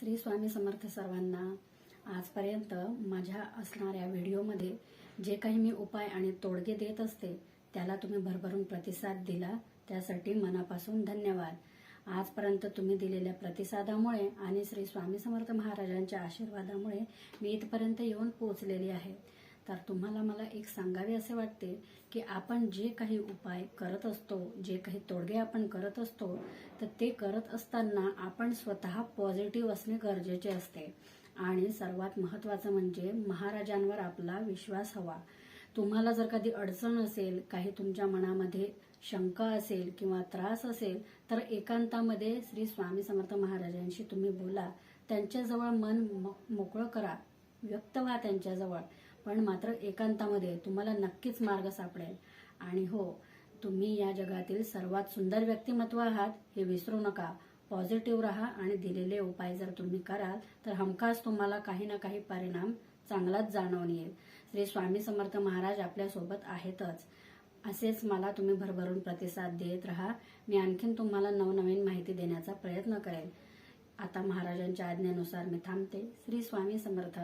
श्री स्वामी समर्थ सर्वांना आजपर्यंत माझ्या असणाऱ्या व्हिडिओमध्ये जे काही मी उपाय आणि तोडगे देत असते त्याला तुम्ही भरभरून प्रतिसाद दिला त्यासाठी मनापासून धन्यवाद. आजपर्यंत तुम्ही दिलेल्या प्रतिसादामुळे आणि श्री स्वामी समर्थ महाराजांच्या आशीर्वादामुळे मी इथपर्यंत येऊन पोहोचलेली आहे. तर तुम्हाला मला एक सांगावे असे वाटते की आपण जे काही उपाय करत असतो जे काही तोडगे आपण करत असतो तर ते करत असताना आपण स्वतः पॉझिटिव्ह असणे गरजेचे असते. आणि सर्वात महत्वाचं म्हणजे महाराजांवर आपला विश्वास हवा. तुम्हाला जर कधी अडचण असेल काही तुमच्या मनामध्ये शंका असेल किंवा त्रास असेल तर एकांतामध्ये श्री स्वामी समर्थ महाराजांशी तुम्ही बोला. त्यांच्याजवळ मन मोकळं करा. व्यक्त व्हा त्यांच्याजवळ. पण मात्र एकांतामध्ये तुम्हाला नक्कीच मार्ग सापडेल. आणि हो तुम्ही या जगातील सर्वात सुंदर व्यक्तिमत्व आहात हे विसरू नका. पॉझिटिव्ह राहा आणि दिलेले उपाय जर तुम्ही कराल तर हमखास तुम्हाला काही ना काही परिणाम चांगलाच जाणवून येईल. श्री स्वामी समर्थ महाराज आपल्यासोबत आहेतच. असेच मला तुम्ही भरभरून प्रतिसाद देत राहा. मी आणखीन तुम्हाला नवनवीन माहिती देण्याचा प्रयत्न करेल. आता महाराजांच्या आज्ञेनुसार मी थांबते. श्री स्वामी समर्थ.